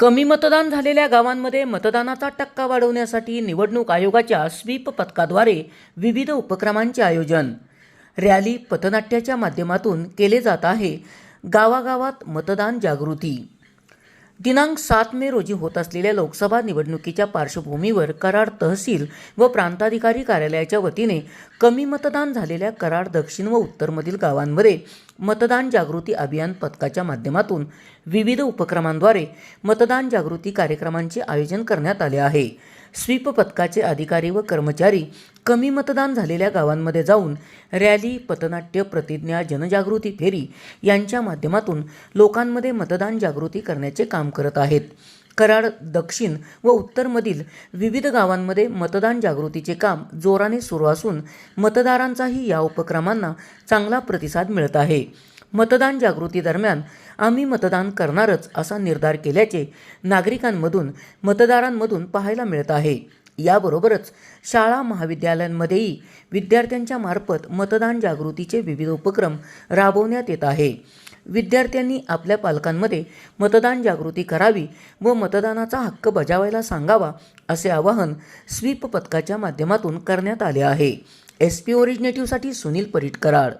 कमी मतदान झालेल्या गावांमध्ये मतदानाचा टक्का वाढवण्यासाठी निवडणूक आयोगाच्या स्वीप पथकाद्वारे विविध उपक्रमांचे आयोजन. रॅली पथनाट्याच्या माध्यमातून केले जात आहे. गावागावात मतदान जागृती दिनांक सात मे रोजी होत असलेल्या लोकसभा निवडणुकीच्या पार्श्वभूमीवर कराड तहसील व प्रांताधिकारी कार्यालयाच्या वतीने कमी मतदान झालेल्या कराड दक्षिण व उत्तरमधील गावांमध्ये मतदान जागृती अभियान पथकाच्या माध्यमातून विविध उपक्रमांद्वारे मतदान जागृती कार्यक्रमांचे आयोजन करण्यात आले आहे. स्वीप पथकाचे अधिकारी व कर्मचारी कमी मतदान झालेल्या गावांमध्ये जाऊन रॅली पथनाट्य प्रतिज्ञा जनजागृती फेरी यांच्या माध्यमातून लोकांमध्ये मतदान जागृती करण्याचे काम करत आहेत. कराड दक्षिण व उत्तरमधील विविध गावांमध्ये मतदान जागृतीचे काम जोराने सुरू असून मतदारांचाही या उपक्रमांना चांगला प्रतिसाद मिळत आहे. मतदान जागृती दरम्यान आम्ही मतदान करणारच असा निर्धार केल्याचे नागरिकांमधून मतदारांमधून पाहायला मिळत आहे. याबरोबरच शाळा महाविद्यालयांमध्येही विद्यार्थ्यांच्या मार्फत मतदान जागृतीचे विविध उपक्रम राबवण्यात येत आहे. विद्यार्थ्यांनी आपल्या पालकांमध्ये मतदान जागृती करावी व मतदानाचा हक्क बजावायला सांगावा असे आवाहन स्वीप पथकाच्या माध्यमातून करण्यात आले आहे. एस पी ओरिजिनेटिव्हसाठी सुनील परीट कराड